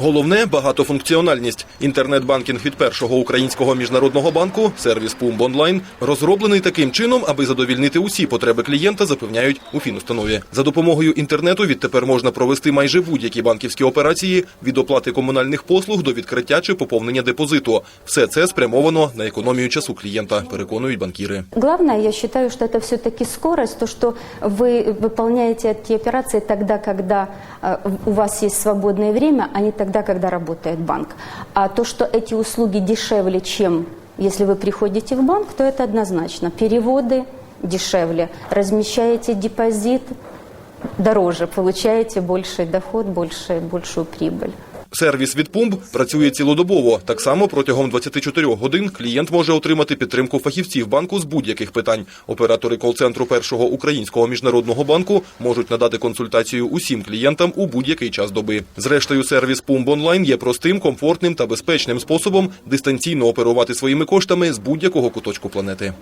Головне багатофункціональність. Інтернет-банкінг від першого українського міжнародного банку, сервіс Пумб онлайн, розроблений таким чином, аби задовільнити усі потреби клієнта, запевняють у фінустанові. За допомогою інтернету відтепер можна провести майже будь-які банківські операції від оплати комунальних послуг до відкриття чи поповнення депозиту. Все це спрямовано на економію часу клієнта, переконують банкіри. Главное, я считаю, что это все-таки скорость, то, что вы выполняете эти операции тогда, когда э, у вас есть свободное время, а не тогда, когда работает банк. А то, что эти услуги дешевле, чем если вы приходите в банк, то это однозначно. Переводы дешевле, размещаете депозит дороже, получаете больший доход, больше, большую прибыль. Сервіс від Пумб працює цілодобово. Так само протягом 24 годин клієнт може отримати підтримку фахівців банку з будь-яких питань. Оператори кол-центру першого українського міжнародного банку можуть надати консультацію усім клієнтам у будь-який час доби. Зрештою, сервіс Пумб онлайн є простим, комфортним та безпечним способом дистанційно оперувати своїми коштами з будь-якого куточку планети.